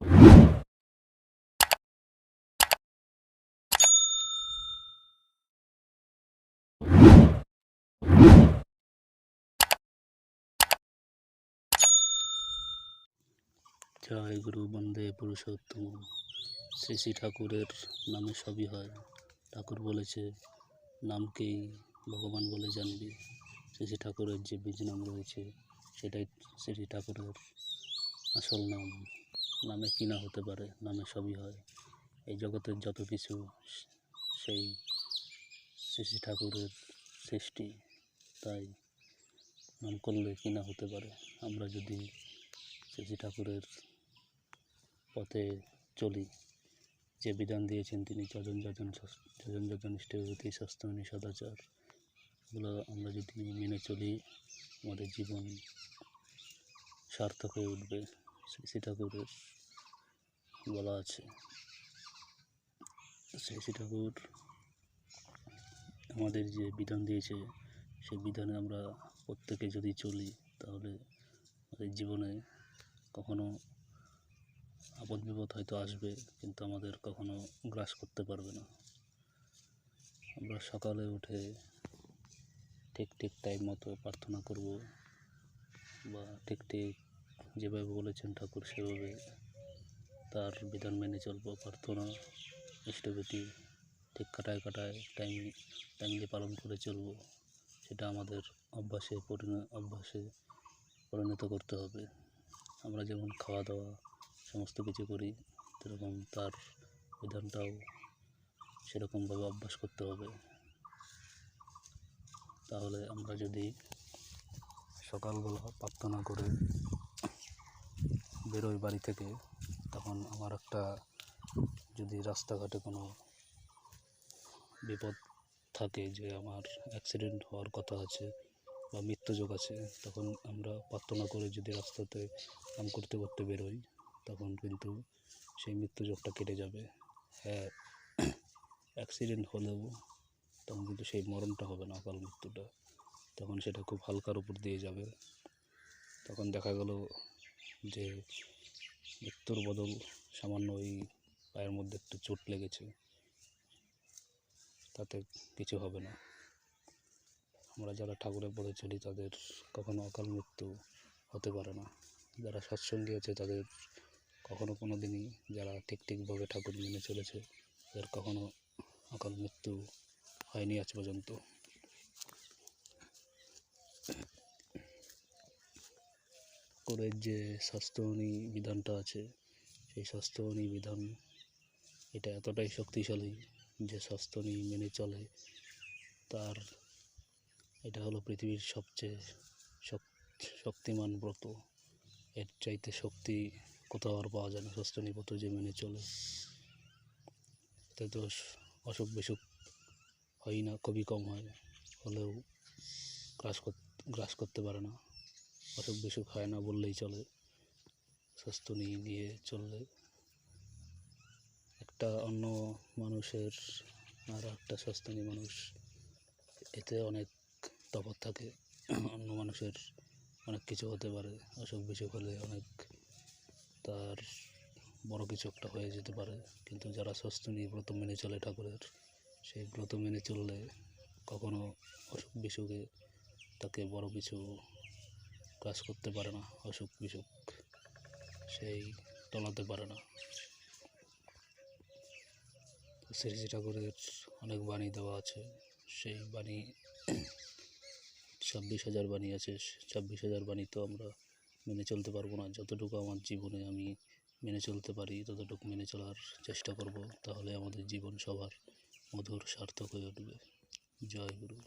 জয় গুরু, বন্দে পুরুষোত্তম। শ্রী শ্রী ঠাকুরের নামে সবই হয়। ঠাকুর বলেছে, নামকেই ভগবান বলে জানবি। শ্রী শ্রী ঠাকুরের যে বীজ নাম রয়েছে, সেটাই শ্রী ঠাকুরের আসল নাম। নামে কি না হতে পারে, নামে সবই হয়। এই জগতের যত কিছু সেই শ্রী ঠাকুরের সৃষ্টি, তাই নাম করলে কি না হতে পারে। আমরা যদি শ্রী ঠাকুরের পথে চলি, যে বিধান দিয়েছেন তিনি, যজন যজন যজন যজন ইষ্টভূতি সস্তনী সদাচার, এগুলো আমরা যদি মেনে চলি, আমাদের জীবন সার্থক হয়ে উঠবে। শ্রী শ্রী ঠাকুরের বলা আছে। শ্রী শ্রী ঠাকুর আমাদের যে বিধান দিয়েছে, সেই বিধানে আমরা প্রত্যেকে যদি চলি, তাহলে আমাদের জীবনে কখনো আপদ বিপদ হয়তো আসবে, কিন্তু আমাদের কখনো গ্রাস করতে পারবে না। আমরা সকালে উঠে ঠিক ঠিক টাইম মতো প্রার্থনা করব বা ঠিক ঠিক যেভাবে বলেছেন ঠাকুর, সেভাবে তার বিধান মেনে চলবো, প্রার্থনা, ইষ্টভীতি ঠিক কাটায় কাটায় টাইম টাইমলি পালন করে চলবো, সেটা আমাদের অভ্যাসে পরিণ, অভ্যাসে পরিণত করতে হবে। আমরা যেমন খাওয়া দাওয়া সমস্ত কিছু করি, সেরকম তার বিধানটাও সেরকমভাবে অভ্যাস করতে হবে। তাহলে আমরা যদি সকালবেলা প্রার্থনা করে বেরোই বাড়ি থেকে, তখন আমার একটা যদি রাস্তাঘাটে কোনো বিপদ থাকে যে আমার অ্যাক্সিডেন্ট হওয়ার কথা আছে বা মৃত্যুযোগ আছে, তখন আমরা প্রার্থনা করে যদি রাস্তাতে কাম করতে করতে বেরোই, তখন কিন্তু সেই মৃত্যুযোগটা কেটে যাবে। হ্যাঁ অ্যাক্সিডেন্ট হলেও তখন কিন্তু সেই মরণটা হবে না, অকাল মৃত্যুটা। তখন সেটা খুব হালকার উপর দিয়ে যাবে। তখন দেখা গেল যে মৃত্যুর বদল সামান্য ওই পায়ের মধ্যে একটু চোট লেগেছে, তাতে কিছু হবে না। আমরা যারা ঠাকুরের পথে চলি, তাদের কখনো অকাল মৃত্যু হতে পারে না। যারা সৎসঙ্গী আছে, তাদের কখনো কোনো দিনই যারা ঠিক ঠিকভাবে ঠাকুর মেনে চলেছে, তাদের কখনো অকাল মৃত্যু হয়নি আজ পর্যন্ত। ঠাকুরের যে স্বাস্থ্যহানি বিধানটা আছে, সেই স্বাস্থ্যহানি বিধান, এটা এতটাই শক্তিশালী যে স্বাস্থ্যহানি মেনে চলে, তার এটা হলো পৃথিবীর সবচেয়ে শক- শক্তিমান ব্রত। এর চাইতে শক্তি কোথাও আর পাওয়া যায় না স্বাস্থ্যহানি ব্রত যে মেনে চলে। এতে তো অসুখ বিসুখ হয় না, খুবই কম হয়, হলেও গ্রাস গ্রাস করতে পারে না। অসুখ বিসুখ হয় না বললেই চলে। স্বাস্থ্য নিয়ে নিয়ে চললে। একটা অন্য মানুষের আর একটা স্বাস্থ্যনী মানুষ, এতে অনেক তফাৎ থাকে। অন্য মানুষের অনেক কিছু হতে পারে, অসুখ বিসুখ হলে অনেক তার বড় কিছু একটা হয়ে যেতে পারে। কিন্তু যারা স্বাস্থ্য নিয়ে ব্রত মেনে চলে ঠাকুরের, সেই ব্রত মেনে চললে কখনো অসুখ বিসুখে তাকে বড় কিছু কাজ করতে পারে না, অসুখ বিসুখ, সেই টলাতে পারে না। শ্রী শ্রী ঠাকুরের অনেক বাণী দেওয়া আছে, সেই বাণী ছাব্বিশ হাজার বাণী আছে, ছাব্বিশ হাজার বাণী তো আমরা মেনে চলতে পারব না। যতটুকু আমার জীবনে আমি মেনে চলতে পারি, ততটুকু মেনে চলার চেষ্টা করব, তাহলে আমাদের জীবন সবার মধুর সার্থক হয়ে উঠবে। জয় গুরু।